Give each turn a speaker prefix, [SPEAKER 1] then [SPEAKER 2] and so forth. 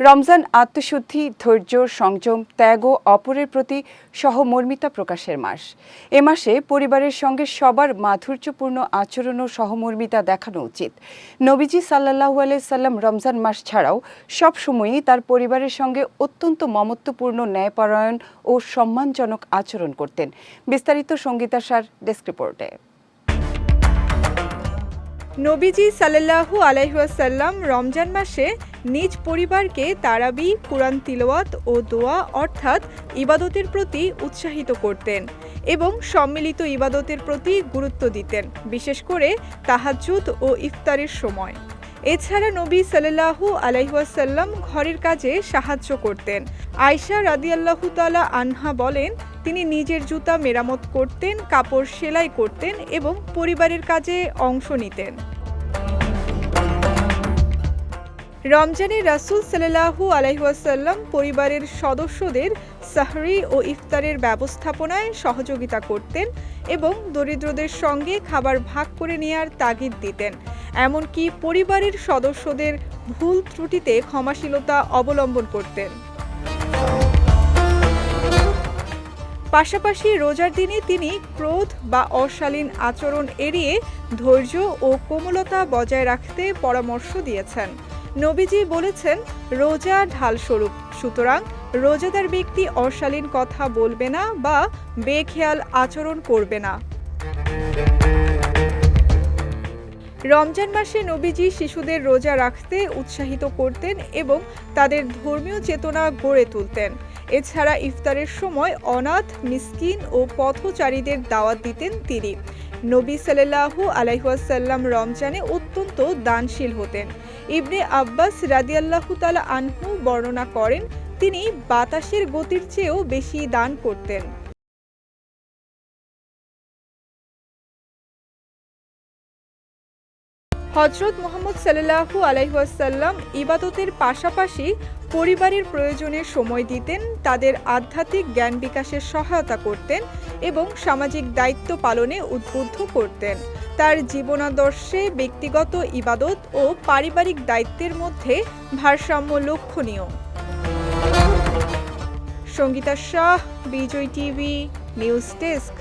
[SPEAKER 1] রমজান আত্মশুদ্ধি, ধৈর্য, সংযম, ত্যাগ ও অপরের প্রতি সহমর্মিতা প্রকাশের মাস। এ মাসে পরিবারের সঙ্গে সবার মাধুর্যপূর্ণ আচরণ ও সহমর্মিতা দেখানো উচিত। নবীজি সাল্লাহু সাল্লাম রমজান মাস ছাড়াও সব সময়ই তার পরিবারের সঙ্গে অত্যন্ত মমত্বপূর্ণ ন্যায়পরায়ণ ও সম্মানজনক আচরণ করতেন। বিস্তারিত সঙ্গীতাসার ডেস্ক রিপোর্টে।
[SPEAKER 2] নবীজি সাল্লাল্লাহু আলাইহাসাল্লাম রমজান মাসে নিজ পরিবারকে তারাবি, কুরআন তিলওয়াত ও দোয়া অর্থাৎ ইবাদতের প্রতি উৎসাহিত করতেন এবং সম্মিলিত ইবাদতের প্রতি গুরুত্ব দিতেন, বিশেষ করে তাহাজ্জুদ ও ইফতারের সময়। এছাড়া নবী সাল্লাল্লাহু আলাইহাসাল্লাম ঘরের কাজে সাহায্য করতেন। আয়শা রাদিয়াল্লাহু তাআলা আনহা বলেন, তিনি নিজের জুতা মেরামত করতেন, কাপড় সেলাই করতেন এবং পরিবারের কাজে অংশ নিতেন। রমজানে রাসূল সাল্লাল্লাহু আলাইহাসাল্লাম পরিবারের সদস্যদের সাহরি ও ইফতারের ব্যবস্থাপনায় সহযোগিতা করতেন এবং দরিদ্রদের সঙ্গে খাবার ভাগ করে নেয়ার তাগিদ দিতেন। এমনকি পরিবারের সদস্যদের ভুল ত্রুটিতে ক্ষমাশীলতা অবলম্বন করতেন। পাশাপাশি রোজার দিনে তিনি ক্রোধ বা অশালীন আচরণ এড়িয়ে ধৈর্য ও কোমলতা বজায় রাখতে পরামর্শ দিয়েছেন। নবীজি বলেছেন, রোজা ঢাল স্বরূপ সুতরাং রোজাদার ব্যক্তি অশালীন কথা বলবে না বা বেখেয়াল আচরণ করবে না। রমজান মাসে নবীজি শিশুদের রোজা রাখতে উৎসাহিত করতেন এবং তাদের ধর্মীয় চেতনা গড়ে তুলতেন। এছাড়া ইফতারের সময় অনাথ, মিসকিন ও পথচারীদের দাওয়াত দিতেন তিনি। নবী সাল্লাল্লাহু আলাইহাসাল্লাম রমজানে অত্যন্ত দানশীল হতেন। ইবনে আব্বাস রাদিয়াল্লাহু তালা আনহু বর্ণনা করেন, তিনি বাতাসের গতির চেয়েও বেশি দান করতেন। হজরত মোহাম্মদ সাল্লাহু আলাইহাসাল্লাম ইবাদতের পাশাপাশি পরিবারের প্রয়োজনে সময় দিতেন, তাদের আধ্যাত্মিক জ্ঞান বিকাশের সহায়তা করতেন এবং সামাজিক দায়িত্ব পালনে উদ্বুদ্ধ করতেন। তার জীবনাদর্শে ব্যক্তিগত ইবাদত ও পারিবারিক দায়িত্বের মধ্যে ভারসাম্য লক্ষণীয়। Sangeeta Shah, Bijoy TV, news desk.